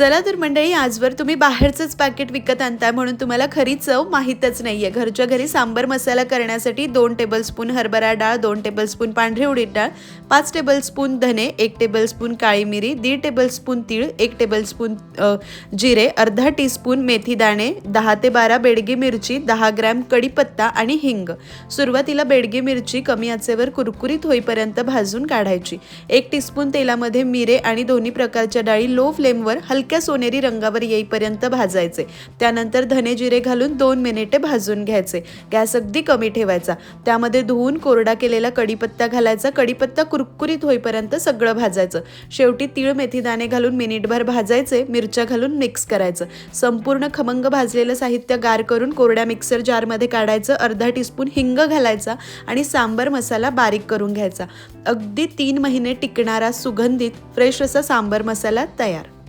चला तर मंडळी आजवर तुम्ही बाहेरचंच पॅकेट विकत आणताय म्हणून तुम्हाला खरी चव माहीतच नाहीये. घरच्या घरी सांबर मसाला करण्यासाठी दोन टेबलस्पून हरभरा डाळ दोन टेबलस्पून पांढरी उडीद डाळ पाच टेबलस्पून धने एक टेबलस्पून काळी मिरी दीड टेबलस्पून तीळ एक टेबलस्पून जिरे अर्धा टीस्पून मेथी दाणे दहा ते बारा बेडगी मिरची दहा ग्रॅम कढीपत्ता आणि हिंग. सुरुवातीला बेडगी मिरची कमी आचेवर कुरकुरीत होईपर्यंत भाजून काढायची. एक टीस्पून तेलामध्ये मिरे आणि दोन्ही प्रकारच्या डाळी लो फ्लेमवर हलक्या सोनेरी रंगावर येईपर्यंत भाजायचे. त्यानंतर धने जिरे घालून दोन मिनिटे भाजून घ्यायचे. गॅस अगदी कमी ठेवायचा. त्यामध्ये धुवून कोरडा केलेला कडीपत्ता घालायचा. कडीपत्ता कुरकुरीत होईपर्यंत सगळं भाजायचं. शेवटी तीळ मेथी दाणे घालून मिनिटभर भाजायचे. मिरच्या घालून मिक्स करायचं. संपूर्ण खमंग भाजलेलं साहित्य गार करून कोरड्या मिक्सर जारमध्ये काढायचं. अर्धा टीस्पून हिंग घालायचा आणि सांबर मसाला बारीक करून घ्यायचा. अगदी तीन महिने टिकणारा सुगंधित फ्रेश असा सांबर मसाला तयार.